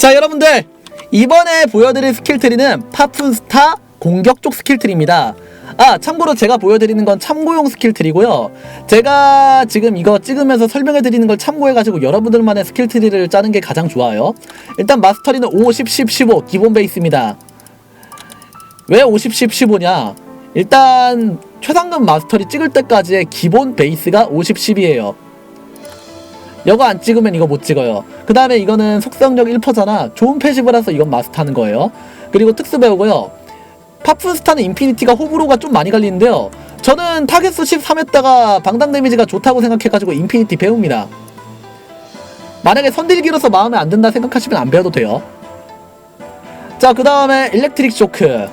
자 여러분들 이번에 보여드릴 스킬트리는 파푼스타 공격 쪽 스킬트리입니다. 아 참고로 제가 보여드리는 건 참고용 스킬트리고요. 제가 지금 이거 찍으면서 설명해드리는 걸 참고해가지고 여러분들만의 스킬트리를 짜는 게 가장 좋아요. 일단 마스터리는 50, 10, 15 기본 베이스입니다. 왜 50, 10, 15냐? 일단 최상급 마스터리 찍을 때까지의 기본 베이스가 50, 10이에요 이거 안 찍으면 이거 못 찍어요. 그 다음에 이거는 속성력 1%잖아. 좋은 패시브라서 이건 마스터하는 거예요. 그리고 특수 배우고요. 파푼스타는 인피니티가 호불호가 좀 많이 갈리는데요. 저는 타겟수 13했다가 방당 데미지가 좋다고 생각해가지고 인피니티 배웁니다. 만약에 선딜기로서 마음에 안 든다 생각하시면 안 배워도 돼요. 자, 그 다음에 일렉트릭 쇼크.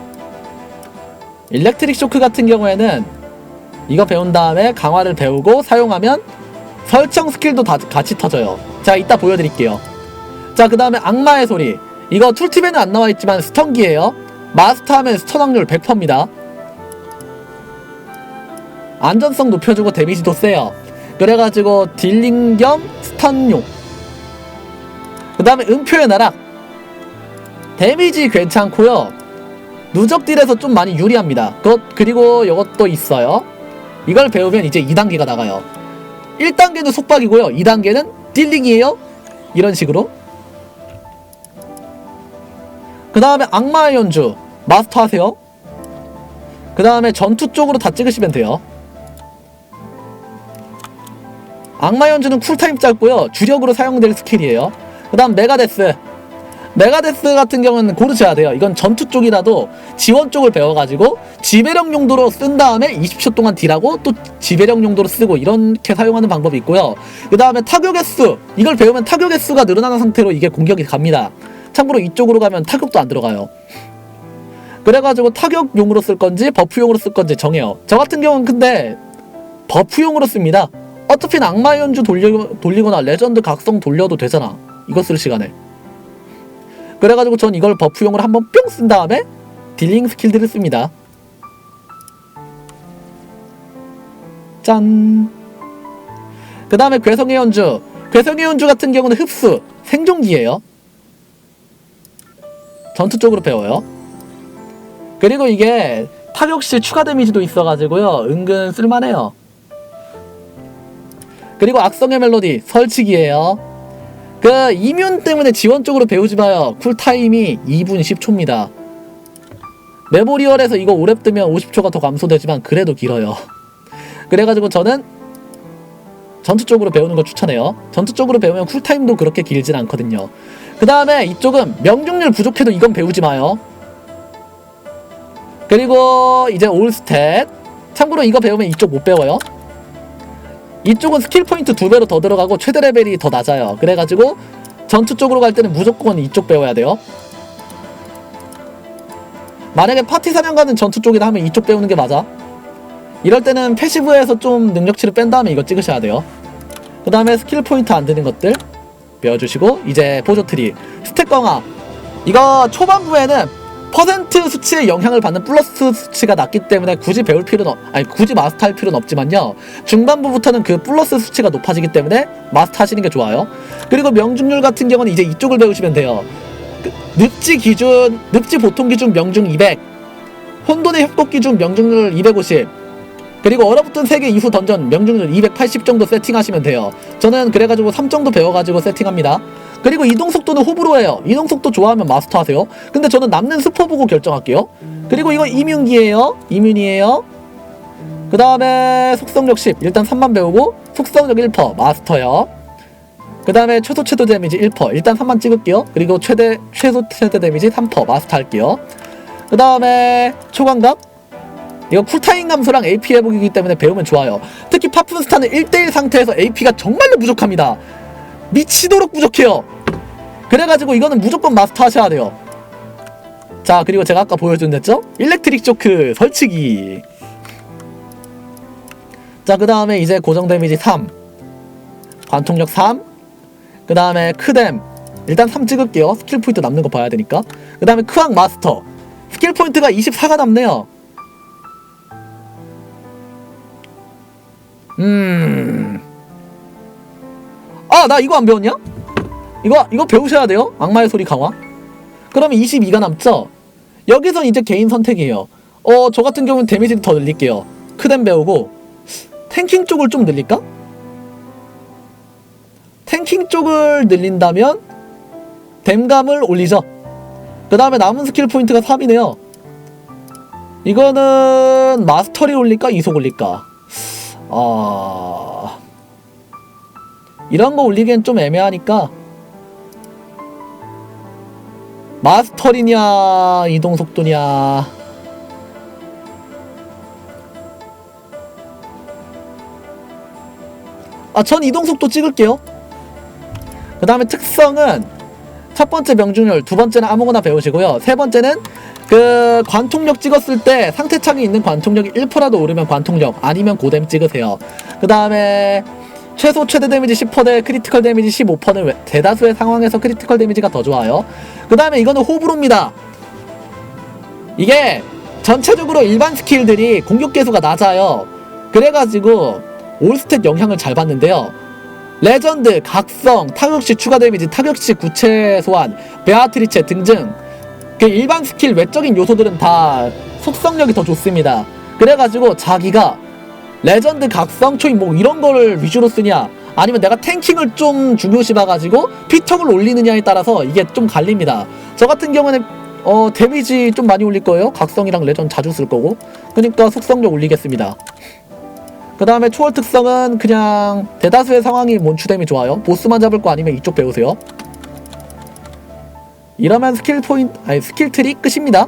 일렉트릭 쇼크 같은 경우에는 이거 배운 다음에 강화를 배우고 사용하면 설정 스킬도 다 같이 터져요. 자, 이따 보여드릴게요. 자, 그 다음에 악마의 소리. 이거 툴팁에는 안 나와 있지만 스턴기예요. 마스터하면 스턴 확률 100%입니다. 안전성 높여주고 데미지도 세요. 그래가지고 딜링 겸 스턴용. 그 다음에 음표의 나락. 데미지 괜찮고요. 누적 딜에서 좀 많이 유리합니다. 그것 그리고 이것도 있어요. 이걸 배우면 이제 2단계가 나가요. 1단계는 속박이고요. 2단계는 딜링이에요. 이런 식으로. 그 다음에 악마의 연주 마스터 하세요. 그 다음에 전투 쪽으로 다 찍으시면 돼요. 악마 연주는 쿨타임 짧고요. 주력으로 사용될 스킬이에요. 그 다음 메가데스. 메가데스 같은 경우는 고르셔야 돼요. 이건 전투 쪽이라도 지원 쪽을 배워가지고 지배력 용도로 쓴 다음에 20초 동안 딜하고 또 지배력 용도로 쓰고 이렇게 사용하는 방법이 있고요. 그 다음에 타격의 수. 이걸 배우면 타격의 수가 늘어나는 상태로 이게 공격이 갑니다. 참고로 이쪽으로 가면 타격도 안 들어가요. 그래가지고 타격용으로 쓸 건지 버프용으로 쓸 건지 정해요. 저 같은 경우는 근데 버프용으로 씁니다. 어차피 악마 연주 돌리, 돌리거나 레전드 각성 돌려도 되잖아. 이거 쓸 시간에. 그래가지고 전 이걸 버프용으로 한번 뿅 쓴 다음에 딜링 스킬들을 씁니다. 짠. 그 다음에 괴성의 연주. 괴성의 연주 같은 경우는 흡수, 생존기예요. 전투 쪽으로 배워요. 그리고 이게 타격시 추가 데미지도 있어가지고요. 은근 쓸만해요. 그리고 악성의 멜로디 설치기예요. 그 이뮨 때문에 지원 쪽으로 배우지 마요. 쿨타임이 2분 10초입니다. 메모리얼에서 이거 오래 뜨면 50초가 더 감소되지만 그래도 길어요. 그래가지고 저는 전투 쪽으로 배우는 거 추천해요. 전투 쪽으로 배우면 쿨타임도 그렇게 길진 않거든요. 그 다음에 이쪽은 명중률 부족해도 이건 배우지 마요. 그리고 이제 올스탯. 참고로 이거 배우면 이쪽 못 배워요. 이쪽은 스킬 포인트 두 배로 더 들어가고 최대 레벨이 더 낮아요. 그래가지고 전투 쪽으로 갈 때는 무조건 이쪽 배워야 돼요. 만약에 파티 사냥가는 전투 쪽이다 하면 이쪽 배우는 게 맞아. 이럴 때는 패시브에서 좀 능력치를 뺀 다음에 이거 찍으셔야 돼요. 그 다음에 스킬 포인트 안 드는 것들 배워주시고 이제 보조 트리 스택 강화 이거 초반부에는 퍼센트 수치에 영향을 받는 플러스 수치가 낮기 때문에 굳이 배울 필요는 없, 아니 굳이 마스터할 필요는 없지만요. 중반부부터는 그 플러스 수치가 높아지기 때문에 마스터 하시는 게 좋아요. 그리고 명중률 같은 경우는 이제 이쪽을 배우시면 돼요. 그, 늪지 기준 늪지 보통 기준 명중 200 혼돈의 협곡 기준 명중률 250 그리고 얼어붙은 세계 이후 던전 명중률 280 정도 세팅하시면 돼요. 저는 그래가지고 3 정도 배워가지고 세팅합니다 그리고 이동 속도는 호불호예요. 이동 속도 좋아하면 마스터 하세요. 근데 저는 남는 스포 보고 결정할게요. 그리고 이거 이뮨기예요. 이뮨이에요. 그 다음에 속성력 10 일단 3만 배우고 속성력 1% 마스터요. 그 다음에 최소 최대 데미지 1% 일단 3만 찍을게요. 그리고 최대 최소 최대 데미지 3% 마스터 할게요. 그 다음에 초광각 이거 쿨타임 감소랑 AP 회복이기 때문에 배우면 좋아요. 특히 파푼스타는 1대1 상태에서 AP가 정말로 부족합니다. 미치도록 부족해요. 그래가지고 이거는 무조건 마스터 하셔야 돼요. 자, 그리고 제가 아까 보여준 됐죠? 일렉트릭 쇼크 설치기. 자, 그 다음에 이제 고정 데미지 3. 관통력 3. 그 다음에 크뎀. 일단 3 찍을게요. 스킬 포인트 남는 거 봐야 되니까. 그 다음에 크왕 마스터. 스킬 포인트가 24가 남네요. 음. 아, 나 이거 안 배웠냐? 이거 이거 배우셔야 돼요. 악마의 소리 강화. 그러면 22가 남죠. 여기서 이제 개인 선택이에요. 어, 저 같은 경우는 데미지를 더 늘릴게요. 크덴 배우고 탱킹 쪽을 좀 늘릴까? 탱킹 쪽을 늘린다면 댐감을 올리죠. 그 다음에 남은 스킬 포인트가 3이네요. 이거는 마스터리 올릴까? 이속 올릴까? 아... 이런 거 올리기엔 좀 애매하니까 마스터리냐 이동 속도냐. 아 전 이동 속도 찍을게요. 그 다음에 특성은 첫 번째 명중률 두 번째는 아무거나 배우시고요. 세 번째는 그 관통력 찍었을 때 상태창이 있는 관통력이 1%라도 오르면 관통력 아니면 고뎀 찍으세요. 그 다음에 최소 최대 데미지 10%대 크리티컬 데미지 15%는 왜- 대다수의 상황에서 크리티컬 데미지가 더 좋아요. 그 다음에 이거는 호불호입니다. 이게 전체적으로 일반 스킬들이 공격 개수가 낮아요. 그래가지고 올스탯 영향을 잘 받는데요. 레전드, 각성, 타격시 추가 데미지, 타격시 구체 소환, 베아트리체 등등 그 일반 스킬 외적인 요소들은 다 속성력이 더 좋습니다. 그래가지고 자기가 레전드 각성 초임 뭐 이런 거를 위주로 쓰냐? 아니면 내가 탱킹을 좀 중요시 봐가지고 피턱을 올리느냐에 따라서 이게 좀 갈립니다. 저 같은 경우는 어 데미지 좀 많이 올릴 거예요. 각성이랑 레전 자주 쓸 거고. 그러니까 속성력 올리겠습니다. 그 다음에 초월 특성은 그냥 대다수의 상황이 몬추뎀이 좋아요. 보스만 잡을 거 아니면 이쪽 배우세요. 이러면 스킬 포인트 아니 스킬 트리 끝입니다